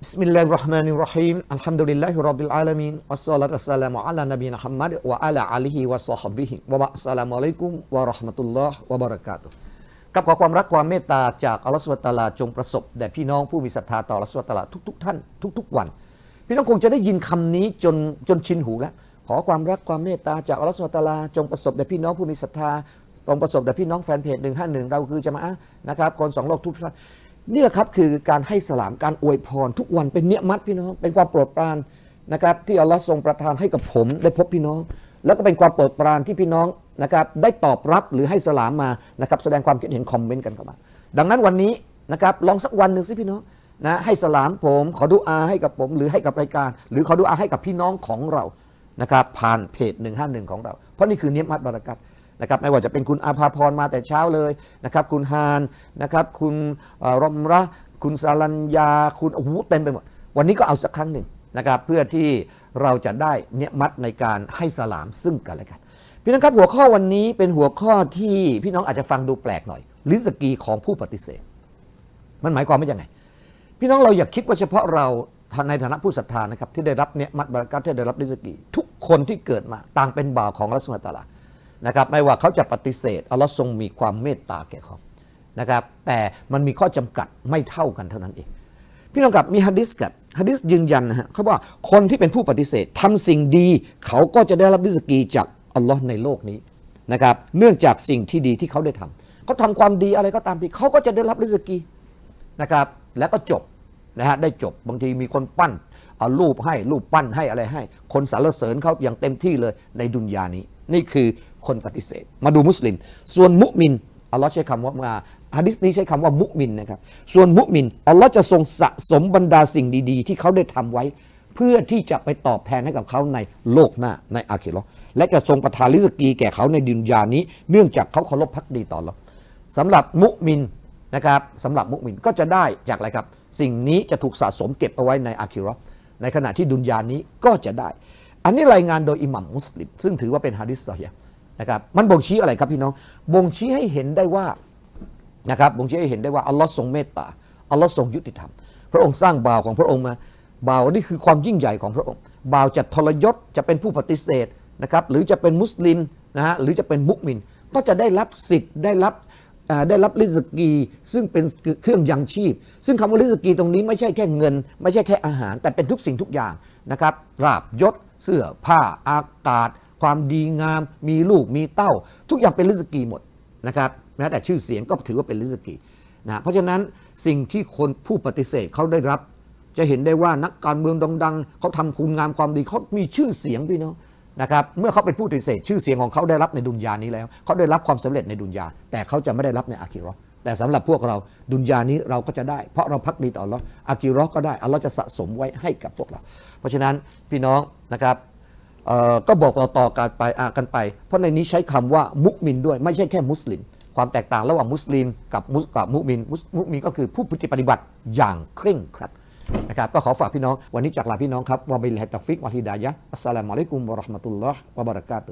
بسم الله الرحمن الرحيم الحمد لله رب العالمين والصلاة والسلام على نبينا محمد وعلى آله وصحبه وبعد السلام عليكم ورحمة الله وبركاته กับขอความรักความเมตตาจากอัลลอฮฺสุบตาลาจงประสบแด่พี่น้องผู้มีศรัทธาต่ออัลลอฮฺสุบตาลาทุก ๆ ท่านทุก ๆ วัน พี่น้องคงจะได้ยินคำนี้จนจนชินหูแล้ว ขอความรักความเมตตาจากอัลลอฮฺสุบตาลาจงประสบแด่พี่น้องผู้มีศรัทธาจงประสบแด่พี่น้องแฟนเพจ151 เราคือจะมาอะห์นะครับคนสองโลกทุกท่าน นี่แหละครับคือการให้สลามการอวยพรทุกวันเป็นเนียมัดพี่น้อง เป็นความโปรดปรานนะครับ ที่อัลลอฮ์ทรงประทานให้กับผมได้พบพี่น้อง แล้วก็เป็นความโปรดปรานที่พี่น้องนะครับได้ตอบรับหรือให้สลามมานะครับแสดงความคิดเห็นคอมเมนต์กันเข้ามา ดังนั้นวันนี้นะครับลองสักวันหนึ่งสิพี่น้องนะให้สลามผม ขอดุอาให้กับผม หรือให้กับรายการ หรือขอดุอาให้กับพี่น้องของเรานะครับผ่านเพจ 151 ของเรา เพราะนี่คือเนียมัดบารักัต นะครับไม่ว่าจะเป็นคุณอาภาพรมาแต่เช้าเลยนะครับคุณฮานนะครับคุณเอ่อรมระ คุณสารัญญา คุณโอ้โหเต็มไปหมด วันนี้ก็เอาสักครั้งหนึ่งนะครับเพื่อที่เราจะได้เนี่ยมัดในการให้สลามซึ่งกันและกัน พี่น้องครับหัวข้อวันนี้เป็นหัวข้อที่พี่น้องอาจจะฟังดูแปลกหน่อยลิสกีของผู้ปฏิเสธ มันหมายความว่ายังไง พี่น้องเราอย่าคิดว่าเฉพาะเราในฐานะผู้ศรัทธานะครับที่ได้รับเนี่ยมัดบารักัตที่ได้รับริสกี ทุกคนที่เกิดมาต่างเป็นบ่าวของอัลลอฮฺสุลตารา นะครับไม่ว่าเขาจะปฏิเสธอัลลอฮ์ทรงมีความเมตตาแก่เขานะครับแต่มันมีข้อจำกัดไม่เท่ากันเท่านั้นเอง พี่น้องครับมีฮะดิษกับฮะดิษยืนยันนะฮะเขาบอกว่าคนที่เป็นผู้ปฏิเสธทำสิ่งดี เขาก็จะได้รับริสกีจากอัลลอฮ์ในโลกนี้นะครับเนื่องจากสิ่งที่ดีที่เขาได้ทำเขาทำความดีอะไรก็ตามที่เขาก็จะได้รับริสกีนะครับแล้วก็จบ นะฮะได้จบบางทีมีคนปั้นเอารูปให้รูปปั้นให้อะไรให้ คนสรรเสริญเขาอย่างเต็มที่เลยในดุนยานี้ นี่คือคนปฏิเสธ มาดูมุสลิม ส่วนมุมินอัลลอฮ์ใช้คำว่ามาฮะดิษนี้ใช้คำว่ามุมินนะครับส่วนมุมินอัลลอฮ์จะทรงสะสมบรรดาสิ่งดี ๆ ที่เขาได้ทำไว้ เพื่อที่จะไปตอบแทนให้กับเขาในโลกหน้าในอาคิราะห์และจะทรงประทานริสกีแก่เขาในดุนยานี้ เนื่องจากเขาเคารพพักดีต่อเราสำหรับมุมิน นะครับสำหรับมุกมินก็จะได้จากอะไรครับ สิ่งนี้จะถูกสะสมเก็บเอาไว้ในอาคิราะห์ในขณะที่ดุนยานี้ก็จะได้ อันนี้รายงานโดยอิหมัมมุสลิม ซึ่งถือว่าเป็นฮะดิษซอฮีนะครับมันบ่งชี้อะไรครับพี่น้องบ่งชี้ให้เห็นได้ว่านะครับบ่งชี้ให้เห็นได้ว่าอัลลอฮ์ทรงเมตตาอัลลอฮ์ทรงยุติธรรม พระองค์สร้างบ่าวของพระองค์มาบ่าวนี่คือความยิ่งใหญ่ของพระองค์บ่าวจะทรยศจะเป็นผู้ปฏิเสธนะครับหรือจะเป็นมุสลิมนะฮะหรือจะเป็นมุกมินก็จะได้รับสิทธิ์ได้รับ ได้รับริสกีซึ่งเป็นเครื่องยังชีพ ซึ่งคำว่าริสกีตรงนี้ไม่ใช่แค่เงิน ไม่ใช่แค่อาหาร แต่เป็นทุกสิ่งทุกอย่างนะครับราบยศ เสื้อผ้าอากาศ ความดีงาม มีลูกมีเต้า ทุกอย่างเป็นริสกีหมดนะครับแม้แต่ชื่อเสียงก็ถือว่าเป็นริสกีนะเพราะฉะนั้นสิ่งที่คนผู้ปฏิเสธเขาได้รับ จะเห็นได้ว่านักการเมืองดังๆเขาทำคุณงามความดีเขามีชื่อเสียงพี่น้อง นะครับเมื่อเขาเป็นผู้ปฏิเสธชื่อเสียงของเขาได้รับในดุนยานี้แล้ว เขาได้รับความสำเร็จในดุนยา แต่เขาจะไม่ได้รับในอาคิราะห์แต่สำหรับพวกเราดุนยานี้เราก็จะได้ เพราะเราพักดีต่ออัลเลาะห์อาคิราะห์ก็ได้อัลเลาจะสะสมไว้ให้กับพวกเรา เพราะฉะนั้นพี่น้องนะครับก็บอกเราต่อกันไปอ่ากันไป เพราะในนี้ใช้คำว่ามุมินด้วยไม่ใช่แค่มุสลิม ความแตกต่างระหว่างมุสลิมกับมุสกับมุมินมุสมุมินก็คือผู้ปฏิบัติอย่างเคร่งครัด นะครับก็ขอฝากพี่น้องวันนี้จากลาพี่น้องครับวะบิลฮิตตัฟิกวะฮิดายะอัสสลามุอะลัยกุมวะเราะห์มะตุลลอฮ์วะบะเราะกาตุ